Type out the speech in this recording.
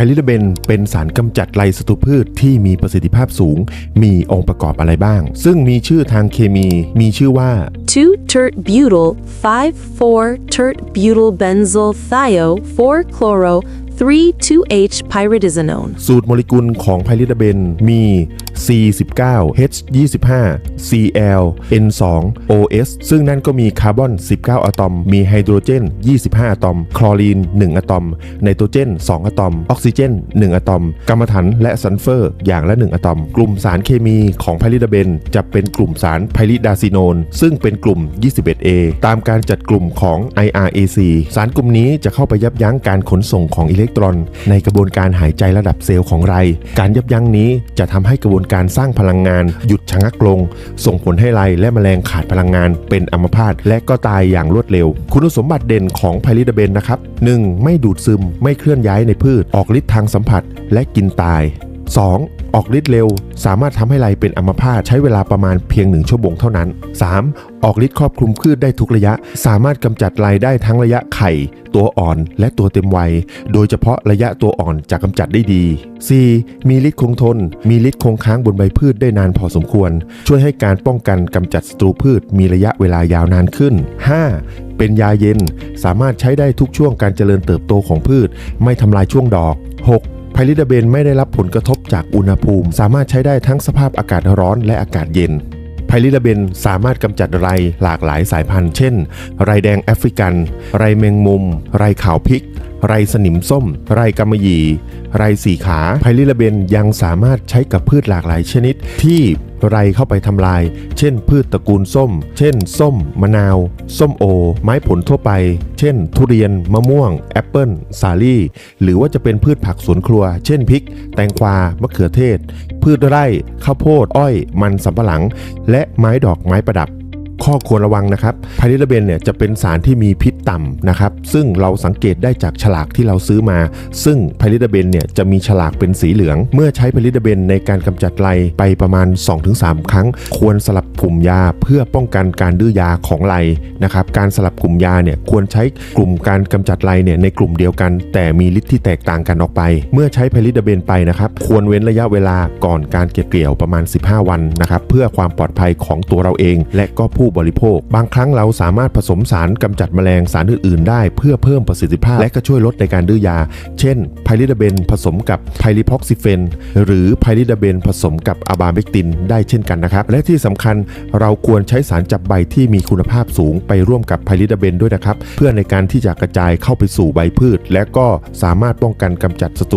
พลิดาเบนเป็นสารกำจัดไรศัตรูพืชที่มีประสิทธิภาพสูง มีองค์ประกอบอะไรบ้าง ซึ่งมีชื่อทางเคมีมีชื่อว่า 2 tert butyl 5 4 tert butyl benzyl thio 4 chloro 3 2H pyridazanone สูตรโมเลกุลของไพลิดาเบนมี C19 H25 Cl N2 OS ซึ่งนั่นก็มีคาร์บอน 19 อะตอม มีไฮโดรเจน 25 อะตอม คลอรีน 1 อะตอม ไนโตรเจน 2 อะตอม ออกซิเจน 1 อะตอม กัมมันถันและซัลเฟอร์ อย่างละ 1 อะตอม กลุ่มสารเคมีของไพลิดาเบนจะเป็นกลุ่มสารไพลิดาซิโนน ซึ่งเป็นกลุ่ม 21A ตามการจัดกลุ่มของ IRAC สารกลุ่มนี้จะเข้าไปยับยั้งการขนส่งของอิเล็กตรอน ในกระบวนการหายใจระดับเซลล์ของไร การยับยั้งนี้จะทำให้กระบวนการสร้างพลังงาน หยุดชะงักลง ส่งผลให้ไรและแมลงขาดพลังงาน เป็นอัมพาตและก็ตายอย่างรวดเร็ว คุณสมบัติเด่นของไพลิดาเบนนะครับ 1. ไม่ดูดซึมไม่เคลื่อนย้ายในพืช ออกฤทธิ์ทางสัมผัส และกินตาย 2. ออกฤทธิ์เร็ว สามารถทำให้ไรเป็นอัมพาตใช้เวลาประมาณเพียง 1 ชั่วโมงเท่านั้น 3. ออกฤทธิ์ครอบคลุมพืชได้ทุกระยะ สามารถกำจัดไรได้ทั้งระยะไข่ ตัวอ่อนและตัวเต็มวัย โดยเฉพาะระยะตัวอ่อนจะกำจัดได้ดี 4. มีฤทธิ์คงทน มีฤทธิ์คงค้างบนใบพืชได้นานพอสมควร ช่วยให้การป้องกันกำจัดศัตรูพืช มีระยะเวลายาวนานขึ้น 5. เป็นยาเย็น สามารถใช้ได้ทุกช่วงการเจริญเติบโตของพืช ไม่ทำลายช่วงดอก 6. ไพลิดาเบนไม่ได้รับผลกระทบจากอุณหภูมิ สามารถใช้ได้ทั้งสภาพอากาศร้อนและอากาศเย็นไพลิดาเบนสามารถกำจัดไรหลากหลายสายพันธุ์ เช่น ไรแดงแอฟริกัน ไรแมงมุม ไรขาวพริก ไรสนิมส้ม ไรกำมะหยี่ ไรสีขา ไพลิดาเบนยังสามารถใช้กับพืชหลากหลายชนิดที่ไรเข้าไปทำลาย เช่น พืชตระกูลส้ม เช่น ส้ม มะนาว ส้มโอ ไม้ผลทั่วไป เช่น ทุเรียน มะม่วง แอปเปิลสาลี่ หรือว่าจะเป็นพืชผักสวนครัว เช่นพริก แตงกวา มะเขือเทศ พืชไร่ ข้าวโพด อ้อย มันสำปะหลัง และไม้ดอกไม้ประดับข้อควรระวังนะครับไพลิดาเบนเนี่ยจะเป็นสารที่มีพิษ ต่ำนะครับ ซึ่งเราสังเกตได้จากฉลากที่เราซื้อมา ซึ่งไพลิดาเบนเนี่ยจะมีฉลากเป็นสีเหลือง เมื่อใช้ไพลิดาเบนในการกำจัดไรไปประมาณ 2-3 ครั้ง ควรสลับกลุ่มยาเพื่อป้องกันการดื้อยาของไรนะครับ การสลับกลุ่มยาเนี่ยควรใช้กลุ่มการกำจัดไรเนี่ยในกลุ่มเดียวกัน แต่มีฤทธิ์ที่แตกต่างกันออกไป เมื่อใช้ไพลิดาเบนไปนะครับควรเว้นระยะเวลาก่อนการเก็บเกี่ยวประมาณ 15 วันนะครับเพื่อความปลอดภัยของตัวเราเอง และก็ผู้บริโภค บางครั้งเราสามารถผสมสารกำจัดแมลงสารอื่น ๆ ได้เพื่อเพิ่มประสิทธิภาพ และก็ช่วยลดในการดื้อยา เช่น ไพลิดาเบนผสมกับไพลิพ็อกซิเฟน หรือไพลิดาเบนผสมกับอะบาเมกตินได้เช่นกันนะครับ และที่สำคัญเราควรใช้สารจับใบที่มีคุณภาพสูงไปร่วมกับไพลิดาเบนด้วยนะครับ เพื่อในการที่จะกระจายเข้าไปสู่ใบพืช และก็สามารถป้องกันกำจัดศัตรู